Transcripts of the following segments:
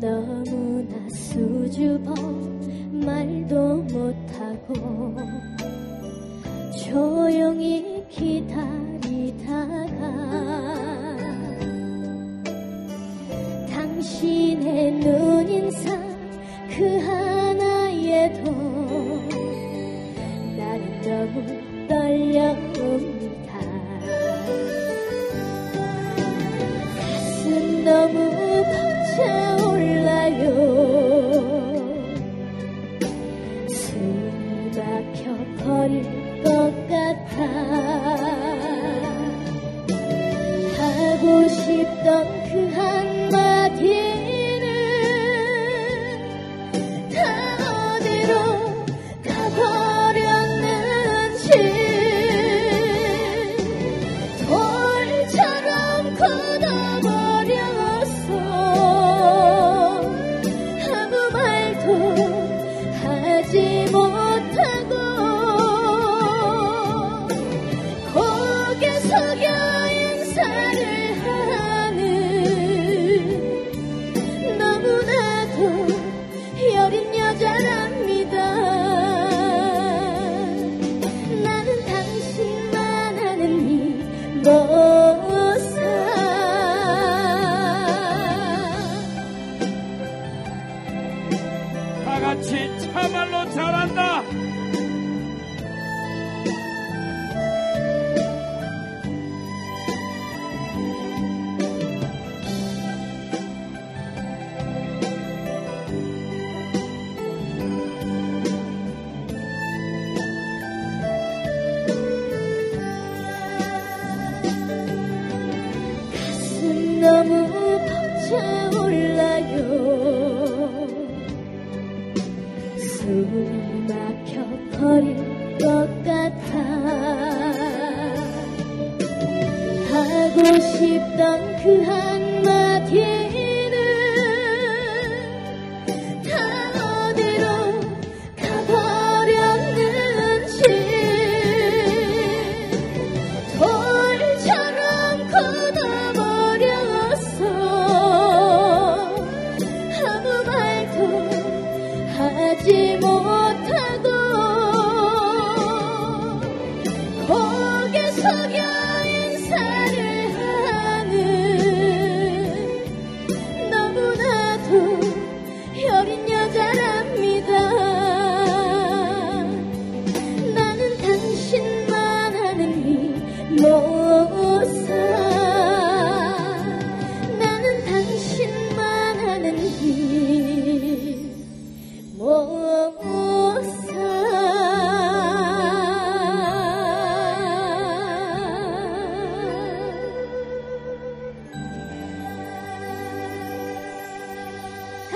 너무나 수줍어 말도 못하고 조용히 기다리다가 당신의 눈인사 그 하나에도 나는 너무 떨려옵 같아 하고 싶던 그 한마디 이 모습 다 같이 참말로 잘한다. 차올라요. 숨이 막혀 버릴 것 같아. 하고 싶던 그 한마디는 하지 못하고 고개 숙여 인사를 하는 너무나도 여린 여자랍니다. 나는 당신만 아는 이모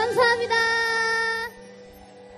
감사합니다.